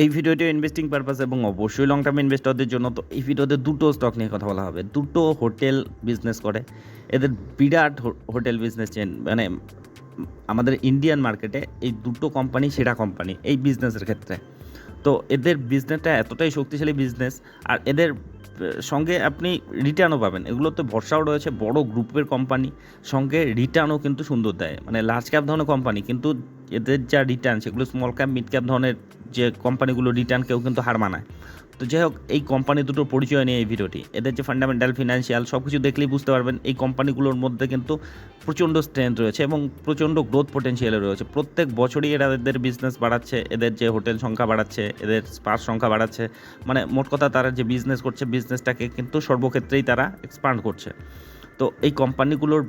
এই ভিডিওটি investing purpose এবং অবশ্যই লং টার্ম ইনভেস্টরদের জন্য, তো এই ভিডিওতে দুটো স্টক নিয়ে কথা বলা হবে। দুটো হোটেল বিজনেস করে। এদের বিরাট হোটেল বিজনেস চেন মানে আমাদের ইন্ডিয়ান মার্কেটে এই দুটো কোম্পানি সেরা কোম্পানি এই বিজনেসের ক্ষেত্রে। তো এদের বিজনেসটা এতটাই শক্তিশালী বিজনেস আর এদের সঙ্গে আপনি রিটার্নও পাবেন। এগুলোতে ভরসাও রয়েছে, বড় গ্রুপের কোম্পানি সঙ্গে রিটার্নও কিন্তু সুন্দর দেয়। মানে লার্জ ক্যাপ ধরনের কোম্পানি কিন্তু এদের যা রিটার্ন সেগুলো স্মল ক্যাপ মিড ক্যাপ ধরনের যে কোম্পানিগুলো রিটার্ন কেউ কিন্তু হার মানায়। তো যাই হোক, এই কোম্পানি দুটোর পরিচয় নিয়ে এই ভিডিওটি। এদের যে ফান্ডামেন্টাল ফিনান্সিয়াল সব কিছু দেখলেই বুঝতে পারবেন, এই কোম্পানিগুলোর মধ্যে কিন্তু প্রচণ্ড স্ট্রেংথ রয়েছে এবং প্রচণ্ড গ্রোথ পোটেনশিয়াল রয়েছে। প্রত্যেক বছরই এরা এদের বিজনেস বাড়াচ্ছে, এদের যে হোটেল সংখ্যা বাড়াচ্ছে, এদের স্পার সংখ্যা বাড়াচ্ছে। মানে মোট কথা তারা যে বিজনেস করছে বিজনেসটাকে কিন্তু সর্বক্ষেত্রেই তারা এক্সপান্ড করছে। তো এই কোম্পানিগুলোর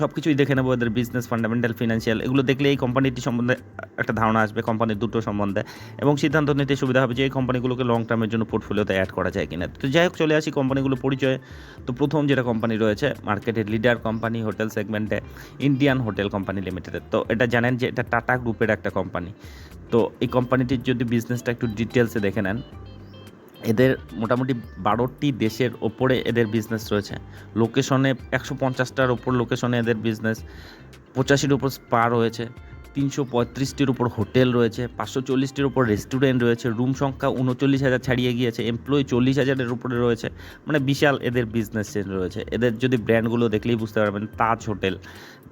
সব কিছুই দেখে নেব, এদের বিজনেস ফান্ডামেন্টাল ফিনান্সিয়াল এগুলো দেখলে এই কোম্পানিটি সম্বন্ধে একটা ধারণা আসবে কোম্পানির দুটো সম্বন্ধে। এবং সিদ্ধান্ত নিতে সুবিধা হবে যে এই কোম্পানিগুলোকে লং টার্মের জন্য পোর্টফোলিওতে অ্যাড করা যায় কিনা। তো যাই হোক, চলে আসি কোম্পানিগুলো পরিচয়ে। তো প্রথম যেটা কোম্পানি রয়েছে মার্কেটের লিডার কোম্পানি হোটেল সেগমেন্টে ইন্ডিয়ান হোটেল কোম্পানি লিমিটেডের তো এটা জানেন যে এটা টাটা গ্রুপের একটা কোম্পানি তো এই কোম্পানিটির যদি বিজনেসটা একটু ডিটেলসে দেখে নেন এদের মোটামুটি বারোটি দেশের ওপরে এদের বিজনেস রয়েছে। লোকেশনে একশো পঞ্চাশটার ওপর লোকেশনে এদের বিজনেস পঁচাশির ওপর স্পা রয়েছে তিনশো পঁয়ত্রিশটির উপর হোটেল রয়েছে, পাঁচশো চল্লিশটির উপর রেস্টুরেন্ট রয়েছে, রুম সংখ্যা উনচল্লিশ হাজার ছাড়িয়ে গিয়েছে এমপ্লয়ি চল্লিশ হাজারের উপরে রয়েছে মানে বিশাল এদের বিজনেস চেন রয়েছে। এদের যদি ব্র্যান্ডগুলো দেখলেই বুঝতে পারবেন, তাজ হোটেল।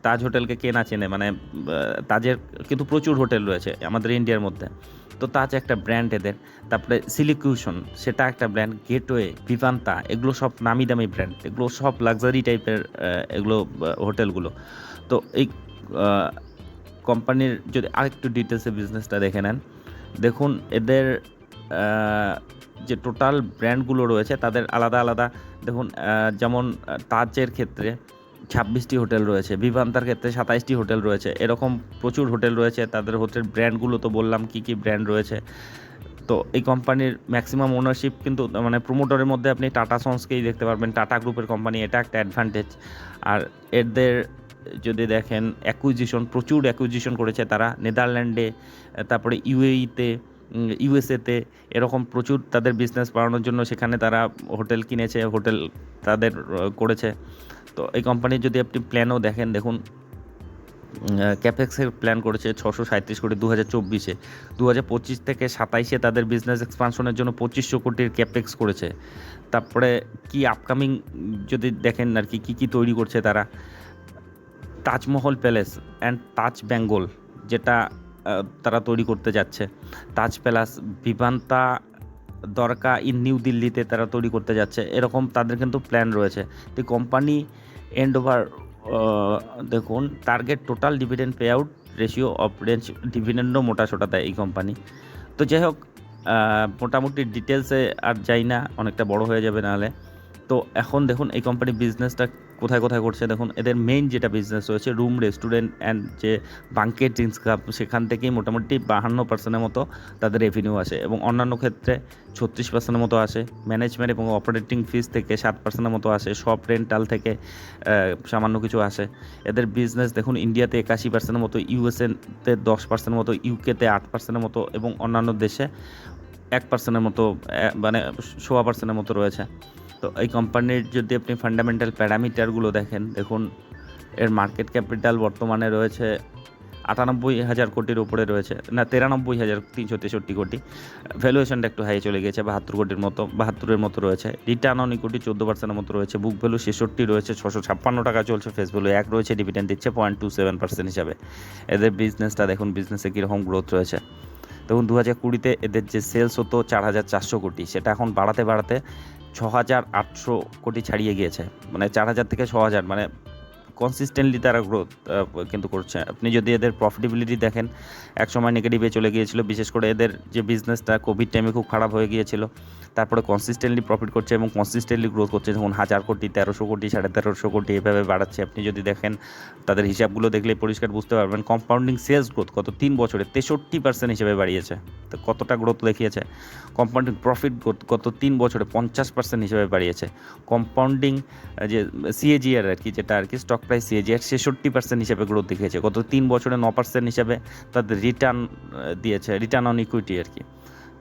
তাজ হোটেলকে কে না চেনে? মানে তাজের কিন্তু প্রচুর হোটেল রয়েছে আমাদের ইন্ডিয়ার মধ্যে। তো তাজ একটা ব্র্যান্ড এদের। তারপরে সিলিকিউশন সেটা একটা ব্র্যান্ড গেটওয়ে ভিভান্তা এগুলো সব নামি দামি ব্র্যান্ড এগুলো সব লাক্সারি টাইপের এগুলো হোটেলগুলো। তো এই কোম্পানির যদি আরেকটু ডিটেলসে বিজনেসটা দেখে নেন, দেখুন এদের যে টোটাল ব্র্যান্ডগুলো রয়েছে, তাদের আলাদা আলাদা, দেখুন যেমন তাজের ক্ষেত্রে ছাব্বিশটি হোটেল রয়েছে, বিভান্তার ক্ষেত্রে সাতাইশটি হোটেল রয়েছে, এরকম প্রচুর হোটেল রয়েছে, তাদের হোটেল ব্র্যান্ডগুলো তো বললাম কি কি ব্র্যান্ড রয়েছে। তো এই কোম্পানির ম্যাক্সিমাম ওনারশিপ কিন্তু মানে প্রোমোটরের মধ্যে আপনি টাটা সন্সকেই দেখতে পারবেন টাটা গ্রুপের কোম্পানি এটা একটা অ্যাডভান্টেজ আর এদের যদি দেখেন অ্যাকুইজিশন প্রচুর অ্যাকুইজিশন করেছে তারা। নেদারল্যান্ডে, তারপরে ইউএইতে ইউএসএতে এরকম প্রচুর তাদের বিজনেস বাড়ানোর জন্য সেখানে তারা হোটেল কিনেছে, হোটেল তাদের করেছে। তো এই কোম্পানির যদি আপনি প্ল্যানও দেখেন, দেখুন ক্যাপেক্সের প্ল্যান করেছে ছশো সাঁত্রিশ কোটি দু হাজার চব্বিশে। দু হাজার পঁচিশ থেকে সাতাইশে তাদের বিজনেস এক্সপানশনের জন্য পঁচিশশো কোটির ক্যাপেক্স করেছে। তারপরে কি আপকামিং যদি দেখেন আর কি, কী কী তৈরি করছে তারা। তাজমহল প্যালেস অ্যান্ড তাজ বেঙ্গল, যেটা তারা তৈরি করতে যাচ্ছে। Taj palace Vivanta Dwarka in New দিল্লিতে তারা তৈরি করতে যাচ্ছে। এরকম তাদের কিন্তু প্ল্যান রয়েছে। তো কোম্পানি এন্ড ওভার দেখুন, target total dividend pay out ratio of range ডিভিডেন্ডও মোটা সোটা দেয় এই কোম্পানি। তো যাই হোক মোটামুটি ডিটেলসে আর যাই না, অনেকটা বড় হয়ে যাবে নাহলে তো এখন দেখুন, এই কোম্পানির বিজনেসটা কোথায় কোথায় করছে দেখুন, এদের মেইন যেটা বিজনেস রয়েছে রুম রেস্টুরেন্ট অ্যান্ড যে বাঙ্কেট ড্রিঙ্কস ক্লাব সেখান থেকেই মোটামুটি বাহান্ন পার্সেন্টের মতো তাদের রেভিনিউ আসে এবং অন্যান্য ক্ষেত্রে ছত্রিশ পার্সেন্টের মতো আসে। ম্যানেজমেন্ট এবং অপারেটিং ফিস থেকে সাত পার্সেন্টের মতো আসে। সব রেন্টাল থেকে সামান্য কিছু আসে। এদের বিজনেস দেখুন ইন্ডিয়াতে একাশি পার্সেন্টের মতো ইউএসএতে দশ পার্সেন্টের মতো ইউকেতে আট পার্সেন্টের মতো এবং অন্যান্য দেশে এক পার্সেন্টের মতো মানে সোয়া পার্সেন্টের মতো রয়েছে। তো এই কোম্পানির যদি আপনি ফান্ডামেন্টাল প্যারামিটারগুলো দেখেন, দেখুন, এর মার্কেট ক্যাপিটাল বর্তমানে রয়েছে আটানব্বই হাজার কোটির উপরে রয়েছে, না, তিরানব্বই হাজার, তিনশো তেষট্টি কোটি। ভ্যালুয়েশনটা একটু হাই চলে গেছে বাহাত্তর কোটির মতো, বাহাত্তরের মতো রয়েছে। রিটার্ন অন ইকুইটি চোদ্দ পার্সেন্টের মতো রয়েছে বুক ভ্যালু ছেষট্টি রয়েছে, ছশো ছাপ্পান্ন টাকা চলছে ফেস ভ্যালু এক রয়েছে ডিভিডেন্ড দিচ্ছে পয়েন্ট টু সেভেন পার্সেন্ট হিসাবে। এদের বিজনেসটা দেখুন বিজনেসে কীরকম গ্রোথ রয়েছে। দেখুন দু হাজার কুড়িতে এদের যে সেলস হতো চার হাজার চারশো কোটি, সেটা এখন বাড়াতে বাড়াতে ছ হাজার আটশো কোটি ছাড়িয়ে গিয়েছে। মানে চার হাজার থেকে ছ হাজার মানে কনসিস্টেন্টলি তারা গ্রোথ কিন্তু করছে। আপনি যদি এদের প্রফিটেবিলিটি দেখেন এক সময় নেগেটিভে চলে গিয়েছিল, বিশেষ করে এদের যে বিজনেসটা কোভিড টাইমে খুব খারাপ হয়ে গিয়েছিল। তারপরে কনসিস্টেন্টলি প্রফিট করছে এবং কনসিস্টেন্টলি গ্রোথ করছে। যেমন হাজার কোটি, তেরোশো কোটি, সাড়ে তেরোশো কোটি এভাবে বাড়াচ্ছে, আপনি যদি দেখেন, তাদের হিসাবগুলো দেখলে পরিষ্কার বুঝতে পারবেন কম্পাউন্ডিং সেলস গ্রোথ গত তিন বছরে তেষট্টি পার্সেন্ট হিসেবে বাড়িয়েছে। তো কতটা গ্রোথ দেখিয়েছে? কম্পাউন্ডিং প্রফিট গ্রোথ গত তিন বছরে পঞ্চাশ পার্সেন্ট হিসেবে বাড়িয়েছে। কম্পাউন্ডিং যে সিএজিআর আর কি, যেটা আর কি স্টক প্রাইস সিএজিআর ছেষট্টি পার্সেন্ট হিসেবে গ্রোথ দেখিয়েছে। গত তিন বছরে ন পার্সেন্ট হিসাবে তাদের রিটার্ন দিয়েছে রিটার্ন অন ইকুইটি আর কি।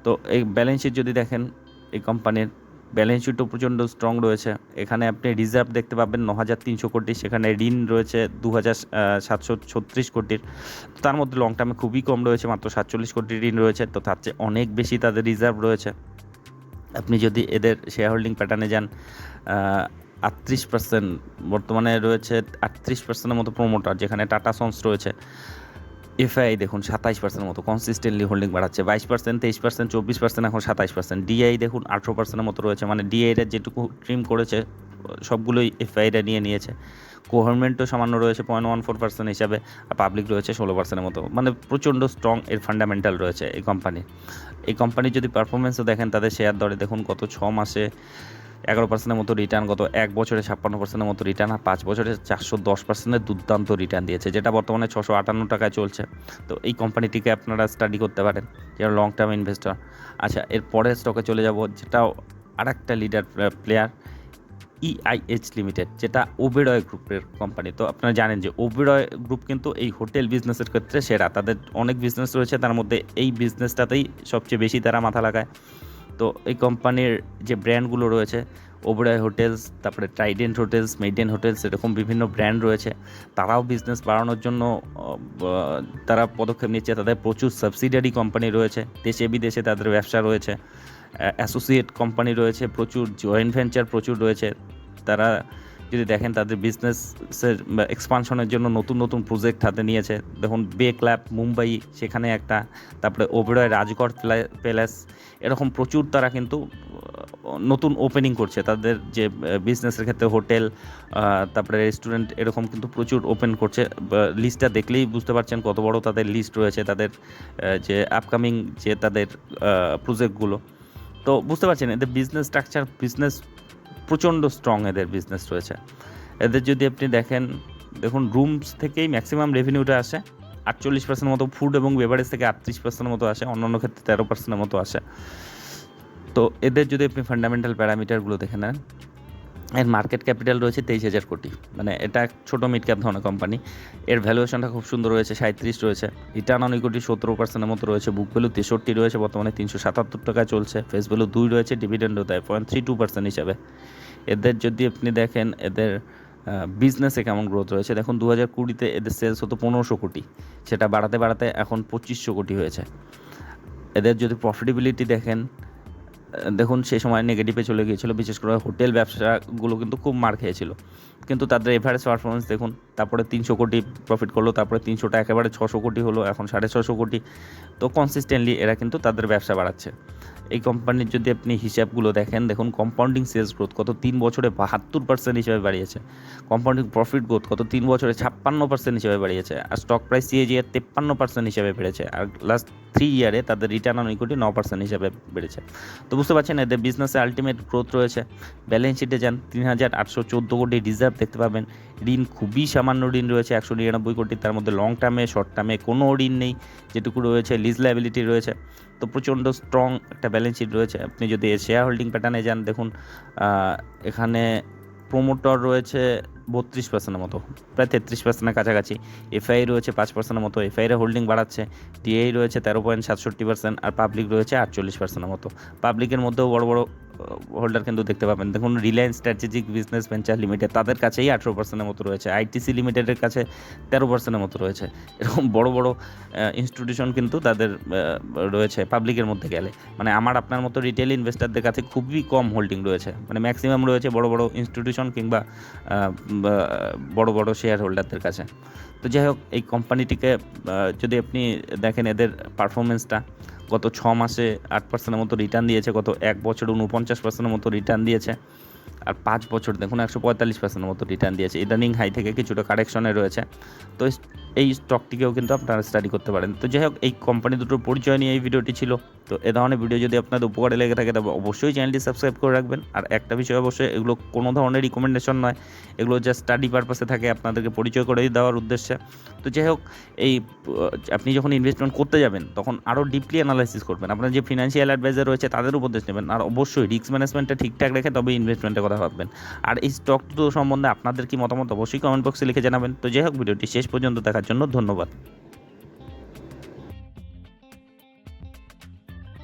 তো এই ব্যালেন্স শিট যদি দেখেন, এই কোম্পানির ব্যালেন্স শিটও প্রচণ্ড স্ট্রং রয়েছে। এখানে আপনি রিজার্ভ দেখতে পাবেন ন হাজার তিনশো কোটি, সেখানে ঋণ রয়েছে দু হাজার সাতশো ছত্রিশ কোটির। তার মধ্যে লং টার্মে খুবই কম রয়েছে, মাত্র সাতচল্লিশ কোটির ঋণ রয়েছে। তো তার চেয়ে অনেক বেশি তাদের রিজার্ভ রয়েছে। আপনি যদি এদের শেয়ার হোল্ডিং প্যাটার্নে যান আটত্রিশ পার্সেন্ট বর্তমানে রয়েছে আটত্রিশ পার্সেন্টের মতো প্রোমোটার যেখানে টাটা সন্স রয়েছে। এফআই দেখুন সাতাইশ পার্সেন্টের মতো কনসিস্টেন্টলি হোল্ডিং বাড়াচ্ছে। বাইশ পার্সেন্ট তেইশ পার্সেন্ট চব্বিশ পার্সেন্ট এখন সাতাইশ পার্সেন্ট ডিআই দেখুন আঠেরো পার্সেন্টের মতো রয়েছে মানে ডিআইরা যেটুকু ট্রিম করেছে, সবগুলোই এফআইরা নিয়ে নিয়েছে। গভর্নমেন্টও সামান্য রয়েছে পয়েন্ট ওয়ান ফোর পার্সেন্ট হিসাবে, আর পাবলিক রয়েছে ষোলো পার্সেন্টের মতো। মানে প্রচণ্ড স্ট্রং এর ফান্ডামেন্টাল রয়েছে এই কোম্পানির এই কোম্পানির যদি পারফরমেন্সও দেখেন, তাদের শেয়ার দরে দেখুন গত ছ মাসে এগারো পার্সেন্টের মতো রিটার্ন গত এক বছরে ছাপ্পান্ন পার্সেন্টের মতো রিটার্ন আর পাঁচ বছরে চারশো দশ পার্সেন্টের দুর্দান্ত রিটার্ন দিয়েছে, যেটা বর্তমানে ছশো আটান্ন টাকায় চলছে। তো এই কোম্পানিটিকে আপনারা স্টাডি করতে পারেন যারা লং টার্ম ইনভেস্টর আচ্ছা এর পরের স্টকে চলে যাব, যেটাও আর একটা লিডার প্লেয়ার ইআইএইচ লিমিটেড যেটা ওবেরয় গ্রুপের কোম্পানি তো আপনারা জানেন যে ওবেরয় গ্রুপ কিন্তু এই হোটেল বিজনেসের ক্ষেত্রে সেরা। তাদের অনেক বিজনেস রয়েছে, তার মধ্যে এই বিজনেসটাতেই সবচেয়ে বেশি তারা মাথা লাগায়। তো এই কোম্পানির যে ব্র্যান্ডগুলো রয়েছে ওবরায় হোটেলস, তারপরে ট্রাইডেন্ট হোটেলস, মেইডেন হোটেলস, এরকম বিভিন্ন ব্র্যান্ড রয়েছে, তারাও বিজনেস বাড়ানোর জন্য তারা পদক্ষেপ নিচ্ছে। তাদের প্রচুর সাবসিডিয়ারি কোম্পানি রয়েছে, দেশে বিদেশে তাদের ব্যবসা রয়েছে অ্যাসোসিয়েট কোম্পানি রয়েছে, প্রচুর জয়েন্ট ভেঞ্চার প্রচুর রয়েছে, তারা দেখেন তাদের বিজনেসের এক্সপানশনের জন্য নতুন নতুন প্রজেক্ট হাতে নিয়েছে। দেখুন বে ক্ল্যাব মুম্বাই সেখানে একটা, তারপরে ওবেরয় রাজগড় প্যালেস এরকম প্রচুর তারা কিন্তু নতুন ওপেনিং করছে। তাদের যে বিজনেসের ক্ষেত্রে হোটেল তারপরে রেস্টুরেন্ট এরকম কিন্তু প্রচুর ওপেন করছে। লিস্টটা দেখলেই বুঝতে পারছেন কত বড় তাদের লিস্ট রয়েছে, তাদের যে আপকামিং যে তাদের প্রজেক্টগুলো তো বুঝতে পারছেন, এদের বিজনেস স্ট্রাকচার বিজনেস প্রচণ্ড স্ট্রং এদের বিজনেস রয়েছে। এদের যদি আপনি দেখেন, দেখুন রুমস থেকেই ম্যাক্সিমাম রেভিনিউটা আসে। আটচল্লিশ পার্সেন্ট মতো ফুড এবং বেভারেজ থেকে আটত্রিশ পার্সেন্টের মতো আসে, অন্যান্য ক্ষেত্রে তেরো পার্সেন্টের মতো আসে। তো এদের যদি আপনি ফান্ডামেন্টাল প্যারামিটারগুলো দেখে নেন এর মার্কেট ক্যাপিটাল রয়েছে তেইশ হাজার কোটি। মানে এটা ছোটো মিড ক্যাপ ধরনের কোম্পানি এর ভ্যালুয়েশনটা খুব সুন্দর রয়েছে সাঁত্রিশ রয়েছে। রিটার্ন অন ইকুইটি সতেরো পার্সেন্টের মতো রয়েছে। বুক ভ্যালু তেষট্টি রয়েছে বর্তমানে, তিনশো সাতাত্তর টাকায় চলছে। ফেস ভ্যালু দুই রয়েছে ডিভিডেন্ডও দেয় পয়েন্ট থ্রি টু পার্সেন্ট হিসাবে। এদের যদি আপনি দেখেন, এদের বিজনেসে কেমন গ্রোথ রয়েছে, দেখুন দু হাজার কুড়িতে এদের সেলস হতো পনেরোশো কোটি। সেটা বাড়াতে বাড়াতে এখন পঁচিশশো কোটি হয়েছে। এদের যদি প্রফিটেবিলিটি দেখেন দেখুন, সেই সময় নেগেটিভে চলে গিয়েছিল। বিশেষ করে হোটেল ব্যবসাগুলো কিন্তু খুব মার খেয়েছিল। কিন্তু তাদের এভারেজ পারফরমেন্স দেখুন, তারপরে তিনশো কোটি প্রফিট করল, তারপরে তিনশোটা একেবারে ছশো কোটি হলো, এখন সাড়ে ছশো কোটি। তো কনসিস্টেন্টলি এরা কিন্তু তাদের ব্যবসা বাড়াচ্ছে। এই কোম্পানির যদি আপনি হিসাবগুলো দেখেন, দেখুন কম্পাউন্ডিং সেলস গ্রোথ কত তিন বছরে বাহাত্তর পার্সেন্ট হিসেবে বাড়িয়েছে। কম্পাউন্ডিং প্রফিট গ্রোথ কত তিন বছরে ছাপ্পান্ন পার্সেন্ট হিসেবে বাড়িয়েছে। আর স্টক প্রাইস সিএজি এর তেপ্পান্ন পার্সেন্ট হিসেবে বেড়েছে। আর লাস্ট থ্রি ইয়ারে তাদের রিটার্ন অন ইকুইটি ন পার্সেন্ট হিসেবে বেড়েছে। তো বুঝতে পারছেন, এদের বিজনেসে আলটিমেট গ্রোথ রয়েছে। ব্যালেন্স শিটে যান, তিন হাজার আটশো চোদ্দ কোটি রিজার্ভ দেখতে পাবেন। ঋণ, খুবই সামান্য ঋণ রয়েছে, একশো নিরানব্বই কোটি। তার মধ্যে লং টার্মে শর্ট টার্মে কোনো ঋণ নেই, যেটুকু রয়েছে লিজ লাইবিলিটি রয়েছে। তো প্রচণ্ড স্ট্রং একটা ব্যালেন্স শিট রয়েছে। আপনি যদি শেয়ার হোল্ডিং প্যাটার্নে যান, দেখুন এখানে প্রোমোটর রয়েছে বত্রিশ পার্সেন্টের মতো, প্রায় তেত্রিশ পার্সেন্টের কাছাকাছি। এফআই রয়েছে পাঁচ পার্সেন্টের মতো এফআইরা হোল্ডিং বাড়াচ্ছে। টিআই রয়েছে তেরো পয়েন্ট সাতষট্টি পার্সেন্ট আর পাবলিক রয়েছে আটচল্লিশ পার্সেন্টের মতো। পাবলিকের মধ্যেও বড় বড় হোল্ডার কিন্তু দেখতে পাবেন। দেখুন Reliance strategic business venture limited তাদের কাছেই আঠেরো পার্সেন্টের মতো রয়েছে। আইটিসি লিমিটেডের কাছে তেরো পার্সেন্টের মতো রয়েছে। এরকম বড় বড় ইনস্টিটিউশন কিন্তু তাদের রয়েছে পাবলিকের মধ্যে গেলে। মানে আমার আপনার মতো রিটেল ইনভেস্টারদের কাছে খুবই কম হোল্ডিং রয়েছে। মানে ম্যাক্সিমাম রয়েছে বড় বড় ইনস্টিটিউশন কিংবা বড় বড় শেয়ার হোল্ডারদের কাছে। তো যাই হোক, এই কোম্পানিটিকে যদি আপনি দেখেন এদের পারফরমেন্সটা গত ছ মাসে আট পার্সেন্টের মতো রিটার্ন দিয়েছে, গত এক বছর উনপঞ্চাশ পার্সেন্টের মতো রিটার্ন দিয়েছে, আর পাঁচ বছর, দেখুন একশো পঁয়তাল্লিশ পার্সেন্টের মতো রিটার্ন দিয়েছে। ইদানিং হাই থেকে কিছুটা কারেকশনে রয়েছে। তো এই- স্টকটিকেও কিন্তু আপনারা স্টাডি করতে পারেন। তো যাই হোক, এই কোম্পানি দুটোর পরিচয় নিয়ে এই ভিডিওটি ছিল। তো এ ধরনের ভিডিও যদি আপনাদের উপকারে লেগে থাকে, তবে অবশ্যই চ্যানেলটি সাবস্ক্রাইব করে রাখবেন। আর একটা বিষয় অবশ্যই, এগুলো কোনো ধরনের রিকমেন্ডেশন নয়। এগুলো জাস্ট স্টাডি পারপাসে থাকে, আপনাদেরকে পরিচয় করে দেওয়ার উদ্দেশ্যে। তো যাই হোক, এই আপনি যখন ইনভেস্টমেন্ট করতে যাবেন, তখন আরও ডিপলি অ্যানালাইসিস করবেন। আপনার যে ফিনান্সিয়াল অ্যাডভাইজার রয়েছে, তাদের উপদেশ নেবেন। আর অবশ্যই রিস্ক ম্যানেজমেন্টটা ঠিকঠাক রেখে তবে ইনভেস্টমেন্টের কথা ভাববেন। আর এই স্টক সম্বন্ধে আপনাদের কি মতামত, অবশ্যই কমেন্ট বক্সে লিখে জানাবেন। তো যাই হোক ভিডিওটি শেষ পর্যন্ত দেখার জন্য ধন্যবাদ।